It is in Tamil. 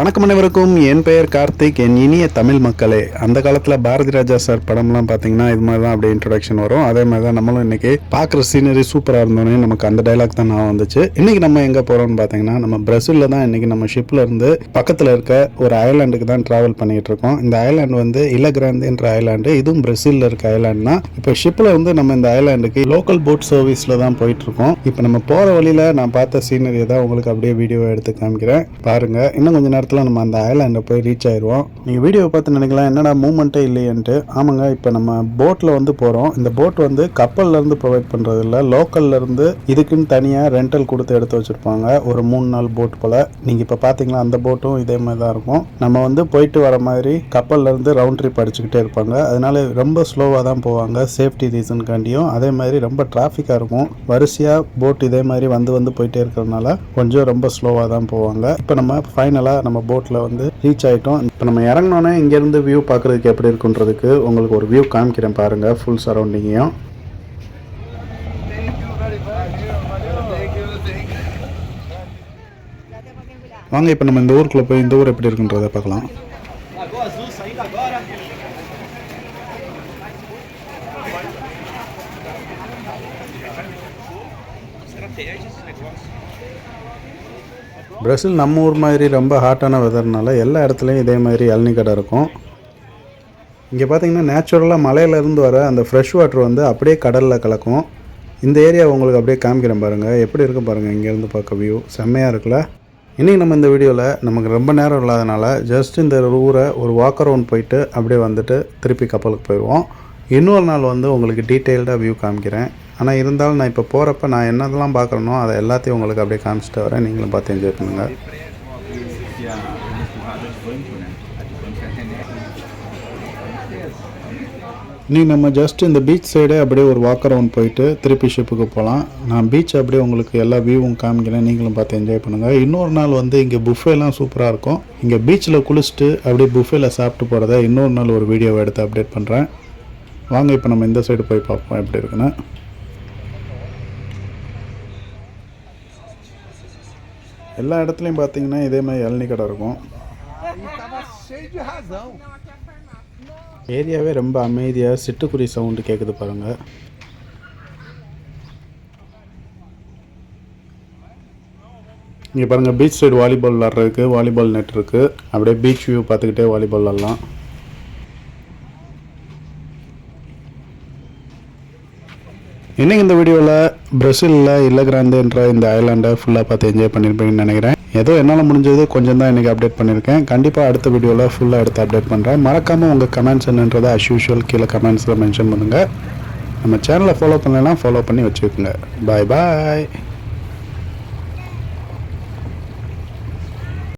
வணக்கம் அனைவருக்கும். என் பெயர் கார்த்திக். என் இனிய தமிழ் மக்களே அந்த காலத்தில் பாரதி ராஜா சார் படம்லாம் பார்த்தீங்கன்னா இது மாதிரி தான் அப்படியே இன்ட்ரடக்ஷன் வரும். அதே மாதிரி தான் நம்மளும் இன்னைக்கு பார்க்குற சீனரி சூப்பராக இருந்தோன்னே நமக்கு அந்த டைலாக் தான் நான் வந்துச்சு. இன்னைக்கு நம்ம எங்கே போகிறோம்னு பார்த்தீங்கன்னா நம்ம பிரசிலில் தான் இன்னைக்கு நம்ம ஷிப்பில் இருந்து பக்கத்தில் இருக்க ஒரு ஐலாண்டுக்கு தான் ட்ராவல் பண்ணிட்டு இருக்கோம். இந்த ஐலாண்டு வந்து இலகிராந்துன்ற ஐலாண்டு இதுவும் பிரசிலில் இருக்க ஐலாண்டு தான். இப்போ ஷிப்பில் வந்து நம்ம இந்த ஐலாண்டுக்கு லோக்கல் போட் சர்வீஸில் தான் போயிட்டு இருக்கோம். இப்போ நம்ம போகிற வழியில் நான் பார்த்த சீனரியை தான் உங்களுக்கு அப்படியே வீடியோ எடுத்து காமிக்கிறேன். பாருங்க இன்னும் கொஞ்சம் நேரம் நேரத்தில் நம்ம அந்த ஐலாண்டை போய் ரீச் ஆயிடுவோம் நீங்கள் வீடியோவை பார்த்து நினைக்கலாம் என்னடா மூமெண்ட்டே இல்லையன்ட்டு. ஆமாங்க இப்போ நம்ம போட்டில் வந்து போகிறோம் இந்த போட் வந்து கப்பல்லேருந்து ப்ரொவைட் பண்ணுறது இல்லை. லோக்கல்ல இருந்து இதுக்குன்னு தனியாக ரெண்டல் கொடுத்து எடுத்து வச்சுருப்பாங்க. ஒரு மூணு நாள் போட் போல். நீங்கள் இப்போ பார்த்தீங்களா அந்த போட்டும் இதே மாதிரி தான் இருக்கும். நம்ம வந்து போயிட்டு வர மாதிரி கப்பல்லேருந்து ரவுண்ட் ட்ரிப் அடிச்சுக்கிட்டே இருப்பாங்க. அதனால ரொம்ப ஸ்லோவாக தான் போவாங்க. சேஃப்டி ரீசனுக்காண்டியும் அதே மாதிரி ரொம்ப டிராஃபிக்காக இருக்கும். வரிசையாக போட் இதே மாதிரி வந்து வந்து போயிட்டே இருக்கிறதுனால கொஞ்சம் ரொம்ப ஸ்லோவாக தான் போவாங்க. இப்போ நம்ம ஃபைனலாக நம்ம போட்டில் வந்து ரீச் ஆகிட்டோம் இப்போ நம்ம இறங்கினோன்னே இங்கேருந்து வியூ பார்க்குறதுக்கு எப்படி இருக்குன்றதுக்கு உங்களுக்கு ஒரு வியூ காமிக்கிறேன் பாருங்கள் ஃபுல் சரௌண்டிங்கையும் வாங்க இப்போ நம்ம இந்த ஊருக்குள்ளே போய் இந்த ஊர் எப்படி இருக்குன்றதை பார்க்கலாம் Lagoa esse negócio. பிரசில் நம்ம ஊர் மாதிரி ரொம்ப ஹாட்டான வெதர்னால எல்லா இடத்துலையும் இதே மாதிரி இளநீ கடை இருக்கும். இங்கே பார்த்தீங்கன்னா நேச்சுரலாக மலையிலேருந்து வர அந்த ஃப்ரெஷ் வாட்டர் வந்து அப்படியே கடலில் கலக்கும். இந்த ஏரியா உங்களுக்கு அப்படியே காமிக்கிறேன் பாருங்கள் எப்படி இருக்கும் பாருங்கள் இங்கேருந்து பார்க்க வியூ செம்மையாக இருக்குல்ல? இன்றைக்கி நம்ம இந்த வீடியோவில் நமக்கு ரொம்ப நேரம் இல்லாதனால ஜஸ்ட் இந்த ஊரை ஒரு வாக் அரவுண்ட் போயிட்டு அப்படியே வந்துட்டு திருப்பி கப்பலுக்கு போயிடுவோம் இன்னொரு நாள் வந்து உங்களுக்கு டீட்டெயில்டாக வியூ காமிக்கிறேன். ஆனால் இருந்தாலும் நான் இப்போ போகிறப்ப நான் என்னதெல்லாம் பார்க்குறேனோ அதை எல்லாத்தையும் உங்களுக்கு அப்படியே காமிச்சிட்டு வரேன். நீங்களும் பார்த்து என்ஜாய் பண்ணுங்கள் நீ நம்ம ஜஸ்ட் இந்த பீச் சைடே அப்படியே ஒரு வாக் அரவுண்ட் போயிட்டு திருப்பி ஷிப்புக்கு போகலாம் நான் பீச் அப்படியே உங்களுக்கு எல்லா வியூவும் காமிக்கிறேன். நீங்களும் பார்த்து என்ஜாய் பண்ணுங்கள் இன்னொரு நாள் வந்து இங்கே புஃபேலாம் சூப்பராக இருக்கும். இங்கே பீச்சில் குளிச்சுட்டு அப்படியே புஃபேல சாப்பிட்டு போகிறத இன்னொரு நாள் ஒரு வீடியோவை எடுத்து அப்டேட் பண்ணுறேன் வாங்க இப்போ நம்ம இந்த சைடு போய் பார்ப்போம் எப்படி இருக்குன்னு. எல்லா இடத்துலையும் பார்த்தீங்கன்னா இதே மாதிரி இளநி கடை இருக்கும். ஏரியாவே ரொம்ப அமைதியாக சிட்டுக்குருவி சவுண்டு கேட்குது பாருங்கள் இங்கே பாருங்கள் பீச் சைடு வாலிபால் விளாட்றதுக்கு வாலிபால் நெட் இருக்குது அப்படியே பீச் வியூ பார்த்துக்கிட்டே வாலிபால் விளாட்லாம் இன்றைக்கி இந்த வீடியோவில் பிரசிலில் இல்லகிராந்துன்ற இந்த ஐலாண்டை ஃபுல்லாக பார்த்து என்ஜாய் பண்ணியிருப்பீங்கன்னு நினைக்கிறேன். ஏதோ என்னால் முடிஞ்சது கொஞ்சம் தான் இன்றைக்கி அப்டேட் பண்ணியிருக்கேன் கண்டிப்பாக அடுத்த வீடியோவில் ஃபுல்லாக எடுத்து அப்டேட் பண்ணுறேன் மறக்காமல் உங்கள் கமெண்ட்ஸ் என்னன்றதை அஸ் யூஷுவல் கீழே கமெண்ட்ஸில் மென்ஷன் பண்ணுங்கள் நம்ம சேனலை ஃபாலோ பண்ணலைன்னா ஃபாலோ பண்ணி வச்சுக்கோங்க. பாய் பாய்